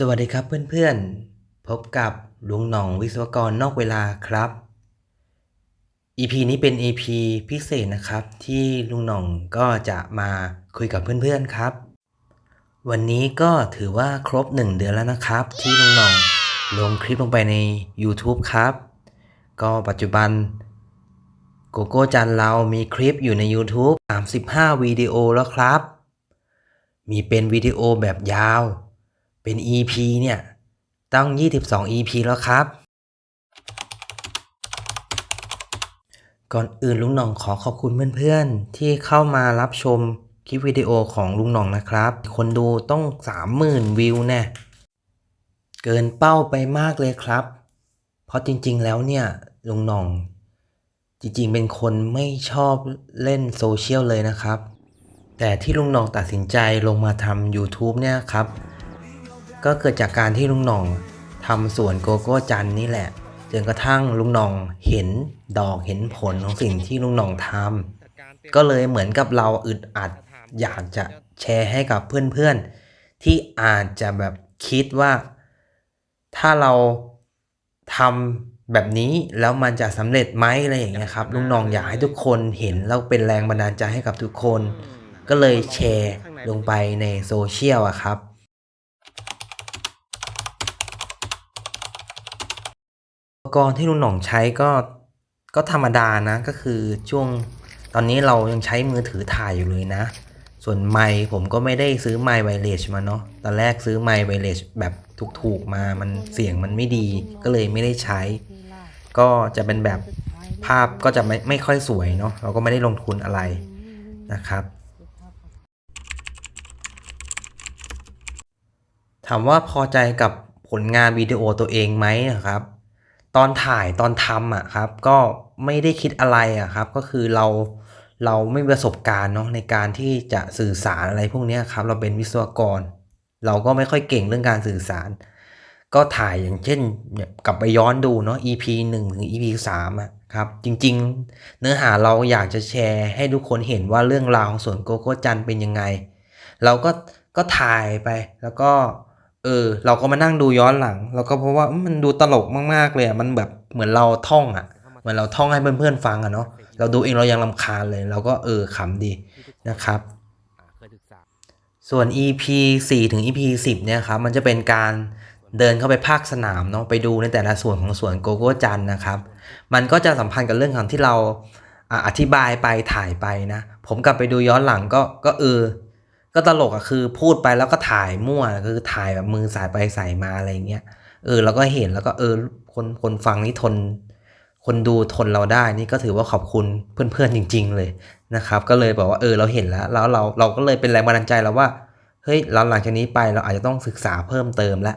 สวัสดีครับเพื่อนๆ พบกับลุงหน่องวิศวกรนอกเวลาครับ EP นี้เป็น EP พิเศษนะครับ ที่ลุงหน่องก็จะมาคุยกับเพื่อนๆครับ วันนี้ก็ถือว่าครบ 1 เดือนแล้วนะครับ ที่ลุงหน่องลงคลิปลงไปใน YouTube ครับ ก็ปัจจุบันโกโก้จันเรามีคลิปอยู่ใน YouTube 35 วิดีโอแล้วครับ มีเป็นวิดีโอแบบยาว เป็น EP เนี่ย ต้อง 22 EP แล้วครับ ก่อนอื่นลุงหน่องขอขอบคุณเพื่อนๆ ที่เข้ามารับชมคลิปวิดีโอของลุงหน่องนะครับ คนดูต้อง 30,000 วิวแน่เกินเป้าไปมากเลยครับ เพราะจริงๆแล้วเนี่ยลุงหน่อง จริงๆ เป็นคนไม่ชอบเล่นโซเชียลเลยนะครับ แต่ที่ลุงหน่องตัดสินใจลงมาทำ YouTube เนี่ยครับ ก็เกิดจากการที่ลุงหน่องทำสวนโกโก้จันนี่แหละจนกระทั่งลุงหน่องเห็นดอกเห็นผลของสิ่งที่ลุงหน่องทำก็เลยเหมือนกับเราอึดอัด อยากจะแชร์ให้กับเพื่อนๆ ที่อาจจะแบบคิดว่า ถ้าเราทำแบบนี้แล้วมันจะสำเร็จไหมอะไรอย่างเงี้ยครับลุงหน่องอยากให้ทุกคนเห็นแล้วเป็นแรงบันดาลใจให้กับทุกคน ก็เลยแชร์ลงไปในโซเชียลอะครับ ปกรณ์ที่ลุงหน่องใช้ก็ก็ธรรมดานะก็คือช่วงตอนนี้เรายังใช้มือถือถ่ายอยู่เลยนะ ส่วนไมค์ผมก็ไม่ได้ซื้อไมค์ไวเลสมาเนาะตอนแรกซื้อไมค์ไวเลสแบบถูกๆมามันเสียงมันไม่ดีก็เลยไม่ได้ใช้ ก็จะเป็นแบบภาพก็จะไม่ไม่ค่อยสวยเนาะเราก็ไม่ได้ลงทุนอะไรนะครับ ถามว่าพอใจกับผลงานวิดีโอตัวเองไหมนะครับ ตอนถ่ายตอนทำอะครับ ก็ไม่ได้คิดอะไรอะครับ ก็คือเราเราไม่มประสบการณ์เนาะในการที่จะสื่อสารอะไรพวกนี้ครับ เราเป็นวิศวกร เราก็ไม่ค่อยเก่งเรื่องการสื่อสาร ก็ถ่ายอย่างเช่นกลับไปย้อนดูเนาะ EP 1 ถึง EP 3อะครับ จริงๆ เนื้อหาเราอยากจะแชร์ให้ทุกคนเห็นว่าเรื่องราวของสวนโกโก้จันเป็นยังไง เราก็ก็ถ่ายไปแล้วก็ เออ เราก็มานั่งดูย้อนหลัง แล้วก็เพราะว่ามันดูตลกมากๆเลยอะมันแบบเหมือนเราท่องอะเหมือนเราท่องให้เพื่อนๆฟังอะเนาะเราดูเองเรายังรำคาญเลย เราก็เออขำดีนะครับส่วน EP 4 ถึง EP 10 เนี่ยครับ มันจะเป็นการเดินเข้าไปภาคสนามเนาะ ไปดูในแต่ละส่วนของสวนโกโก้จันนะครับ มันก็จะสัมพันธ์กับเรื่องของที่เราอะอธิบายไปถ่ายไปนะ ผมกลับไปดูย้อนหลังก็ก็เออ ก็ตลกอะคือพูดไปแล้วก็ถ่ายมั่วคือถ่ายแบบมือสายไปสายมาอะไรเงี้ยเออเราก็เห็นแล้วก็เออคนคนฟังนี่ทน คนดูทนเราได้นี่ก็ถือว่าขอบคุณเพื่อนๆจริง ๆ เลยนะครับ ก็เลยบอกว่าเออเราเห็นแล้วแล้วเราเราก็เลยเป็นแรงบันดาลใจเราว่าเฮ้ยเราหลังจากนี้ไปเราอาจจะต้องศึกษาเพิ่มเติมแล้ว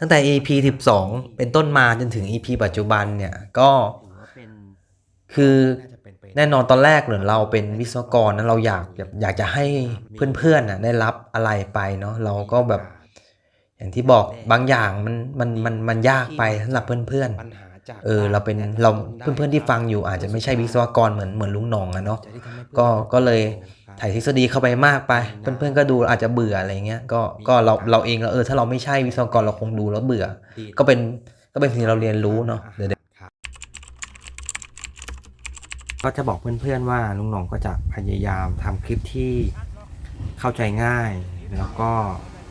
ตั้งแต่ EP 12 เป็นต้นมาจนถึง EP ปัจจุบันเนี่ยก็คือ แน่นอนตอนแรกเหมือนเราเป็นวิศวกรนะเราอยากแบบอยากจะให้เพื่อนๆน่ะได้รับอะไรไปเนาะเราก็แบบ อย่างที่บอกบางอย่างมันมันมันมันยากไปสำหรับเพื่อนๆเออเราเป็นเราเพื่อนๆที่ฟังอยู่อาจจะไม่ใช่วิศวกรเหมือนเหมือนลุงหนองอะเนาะก็ก็เลยถ่ายทฤษฎีเข้าไปมากไป เพื่อนๆก็ดูอาจจะเบื่ออะไรเงี้ยก็ก็เราเราเองเราเออถ้าเราไม่ใช่วิศวกรเราคงดูแล้วเบื่อ ก็เป็นก็เป็นสิ่งที่เราเรียนรู้เนาะเดี๋ยว ก็จะบอกเพื่อนๆว่าลุงหนองก็จะพยายามทำคลิปที่เข้าใจง่าย แล้วก็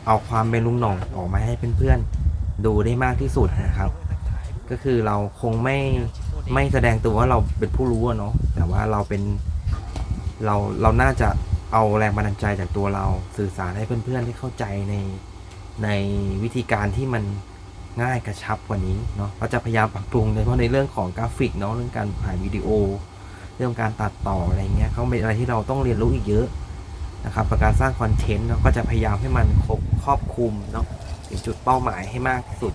เอาความเป็นลุงหนองออกมาให้เพื่อนๆดูได้มากที่สุดนะครับ ก็คือเราคงไม่ไม่แสดงตัวว่าเราเป็นผู้รู้เนาะแต่ว่าเราเป็นเราเราน่าจะเอาแรงบันดาลใจจากตัวเราสื่อสารให้เพื่อนๆที่เข้าใจในในวิธีการที่มันง่ายกระชับกว่านี้เนาะก็จะพยายามปรับปรุงโดยเฉพาะในเรื่องของกราฟิกเนาะเรื่องการถ่ายวิดีโอ เรื่องการตัดต่ออะไรเงี้ยเขาเป็นอะไรที่เราต้องเรียนรู้อีกเยอะนะครับประการสร้างคอนเทนต์เนาะก็จะพยายามให้มันครบครอบคลุมเนาะถึงจุดเป้าหมายให้มากที่สุด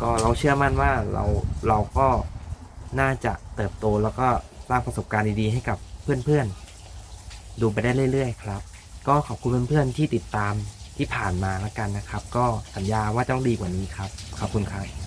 ก็เราเชื่อมั่นว่าเราเราก็น่าจะเติบโตแล้วก็สร้างประสบการณ์ดีๆให้กับเพื่อนๆ ดูไปได้เรื่อยๆครับ ก็ขอบคุณเพื่อนๆที่ติดตามที่ผ่านมาแล้วกันนะครับ ก็สัญญาว่าต้องดีกว่านี้ครับ ขอบคุณครับ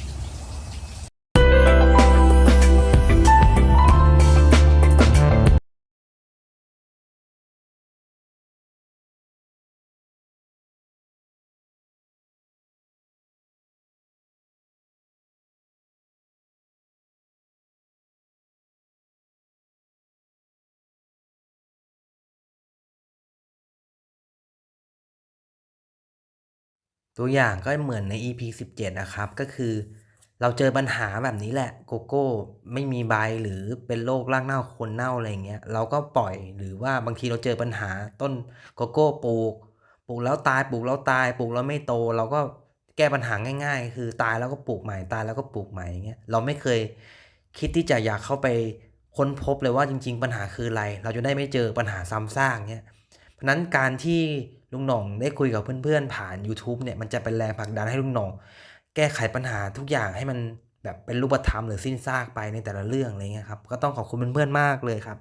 ตัวอย่างก็เหมือนใน EP 17 นะครับ ก็คือ เราเจอปัญหาแบบนี้แหละโกโก้ไม่มีใบหรือเป็นโรครากเน่าคนเน่าอะไรเงี้ยเราก็ปล่อยหรือว่าบางทีเราเจอปัญหาต้นโกโก้ปลูกปลูกแล้วตายปลูกแล้วตายปลูกแล้วไม่โต เราก็แก้ปัญหาง่าย ๆ คือตายแล้วก็ปลูกใหม่ตายแล้วก็ปลูกใหม่อย่างเงี้ยเราไม่เคยคิดที่จะอยากเข้าไปค้นพบเลยว่าจริง ๆ ปัญหาคืออะไร เราจะได้ไม่เจอปัญหาซ้ำซากเงี้ยเพราะนั้นการที่ ลุงหน่องได้คุยกับเพื่อนๆ ผ่าน YouTube เนี่ยมันจะเป็นแรงผลักดันให้ลุงหน่อง แก้ไขปัญหาทุกอย่างให้มันแบบเป็นรูปธรรมหรือสิ้นซากไปในแต่ละเรื่องอะไรเงี้ยครับก็ต้องขอบคุณเพื่อนๆมากเลยครับ